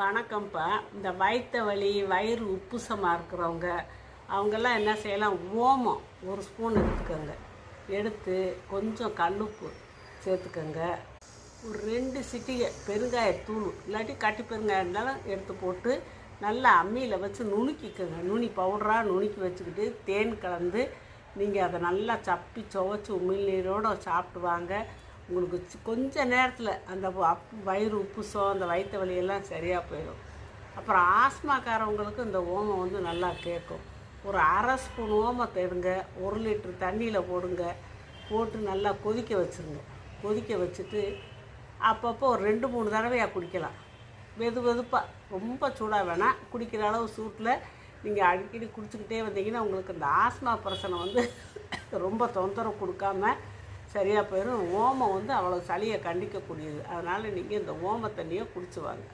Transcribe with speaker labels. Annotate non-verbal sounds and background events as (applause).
Speaker 1: வணக்கம்ப்பா. இந்த வயிற்று வலி வயிறு உப்புசமாக இருக்கிறவங்க அவங்கெல்லாம் என்ன செய்யலாம்? ஓமம். ஒரு ஸ்பூன் எடுத்துக்கோங்க. எடுத்து கொஞ்சம் கல்லுப்பு சேர்த்துக்கோங்க. ஒரு ரெண்டு சிட்டிகை பெருங்காயத்தூள் இல்லாட்டி கட்டி பெருங்காயம் இருந்தாலும் எடுத்து போட்டு நல்லா அம்மியில் வச்சு நுணுக்கிக்கோங்க. நுனி பவுடராக நுணுக்கி வச்சுக்கிட்டு தேன் கலந்து நீங்கள் அதை நல்லா சப்பி துவச்சி உமிழ்நீரோடு சாப்பிட்டு வாங்க. உங்களுக்கு கொஞ்சம் கொஞ்ச நேரத்தில் அந்த அப்பு அப் வயிறு உப்புசம் அந்த வயிற்று வலியெல்லாம் சரியாக போயிடும். அப்புறம் ஆஸ்மாக்காரவங்களுக்கு இந்த ஓமம் வந்து நல்லா கேட்கும். ஒரு அரை ஸ்பூன் ஓமத்தை எடுங்க ஒரு லிட்டர் தண்ணியில் போடுங்க போட்டு நல்லா கொதிக்க வச்சுருங்க. கொதிக்க வச்சுட்டு அப்பப்போ ஒரு ரெண்டு மூணு தடவையாக குடிக்கலாம். வெது வெதுப்பாக ரொம்ப சூடாக வேணாம் குடிக்கிற அளவு சூட்டில் நீங்கள் அடிக்கடி குடிச்சிக்கிட்டே வந்தீங்கன்னா உங்களுக்கு இந்த ஆஸ்மா பிரச்சனை வந்து (coughs) ரொம்ப தொந்தரவு கொடுக்காம சரியாக போயிடும் ஓமம் வந்து அவ்வளோ சளியை கண்டிக்கக்கூடியது. அதனால் நீங்கள் இந்த ஓம தண்ணியை குடிச்சு வாங்க